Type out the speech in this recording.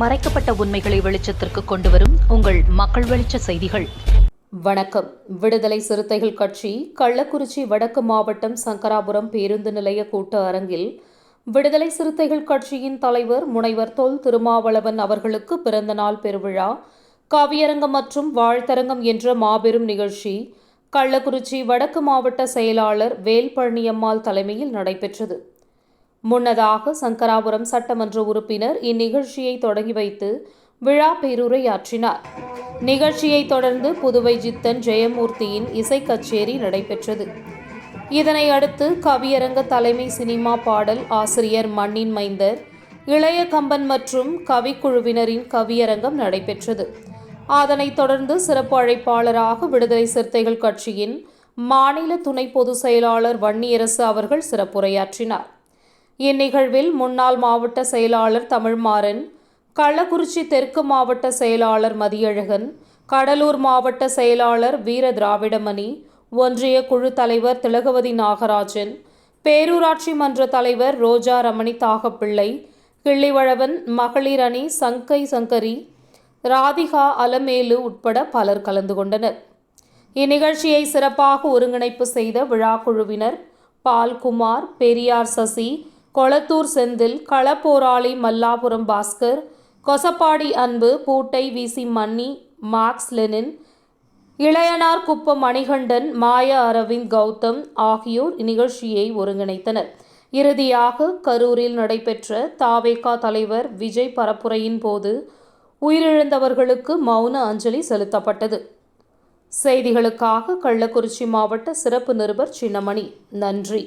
மறைக்கப்பட்ட உண்மைகளை வெளிச்சத்திற்கு கொண்டு வரும் உங்கள் மக்கள் வெளிச்ச செய்திகள். வணக்கம். விடுதலை சிறுத்தைகள் கட்சி கள்ளக்குறிச்சி வடக்கு மாவட்டம் சங்கராபுரம் பேருந்து நிலைய கூட்ட அரங்கில் விடுதலை சிறுத்தைகள் கட்சியின் தலைவர் முனைவர் தொல் திருமாவளவன் அவர்களுக்கு பிறந்தநாள் பெருவிழா கவியரங்கம் மற்றும் வாழ்த்தரங்கம் என்ற மாபெரும் நிகழ்ச்சி கள்ளக்குறிச்சி வடக்கு மாவட்ட செயலாளர் வேல்பழனியம்மாள் தலைமையில் நடைபெற்றது. முன்னதாக சங்கராபுரம் சட்டமன்ற உறுப்பினர் இந்நிகழ்ச்சியை தொடங்கி வைத்து விழா பேருரையாற்றினார். நிகழ்ச்சியை தொடர்ந்து புதுவை ஜித்தன் ஜெயமூர்த்தியின் இசை கச்சேரி நடைபெற்றது. இதனை அடுத்து கவியரங்க தலைமை சினிமா பாடல் ஆசிரியர் மண்ணின் மைந்தர் இளைய கம்பன் மற்றும் கவிக்குழுவினரின் கவியரங்கம் நடைபெற்றது. அதனைத் தொடர்ந்து சிறப்பு அழைப்பாளராக விடுதலை சிறுத்தைகள் கட்சியின் மாநில துணை பொதுச் செயலாளர் வன்னியரசு அவர்கள் சிறப்புரையாற்றினார். இந்நிகழ்வில் முன்னாள் மாவட்ட செயலாளர் தமிழ்மாறன் கள்ளக்குறிச்சி தெற்கு மாவட்ட செயலாளர் மதியழகன் கடலூர் மாவட்ட செயலாளர் வீர திராவிடமணி ஒன்றிய குழு தலைவர் திலகவதி நாகராஜன் பேரூராட்சி மன்ற தலைவர் ரோஜா ரமணி தாகப்பிள்ளை கிள்ளிவழவன் மகளிர் அணி சங்கை சங்கரி ராதிகா அலமேலு உட்பட பலர் கலந்து கொண்டனர். இந்நிகழ்ச்சியை சிறப்பாக ஒருங்கிணைப்பு செய்த விழா குழுவினர் பால்குமார் பெரியார் சசி கொளத்தூர் செந்தில் களப்போராளி மல்லாபுரம் பாஸ்கர் கொசப்பாடி அன்பு பூட்டை வீசி மன்னி மார்க்ஸ் லெனின் இளையனார் குப்பம் மணிகண்டன் மாயா அரவிந்த் கௌதம் ஆகியோர் இந்நிகழ்ச்சியை ஒருங்கிணைத்தனர். இறுதியாக கரூரில் நடைபெற்ற தாவேகா தலைவர் விஜய் பரப்புரையின் போது உயிரிழந்தவர்களுக்கு மௌன அஞ்சலி செலுத்தப்பட்டது. செய்திகளுக்காக கள்ளக்குறிச்சி மாவட்ட சிறப்பு நிருபர் சின்னமணி. நன்றி.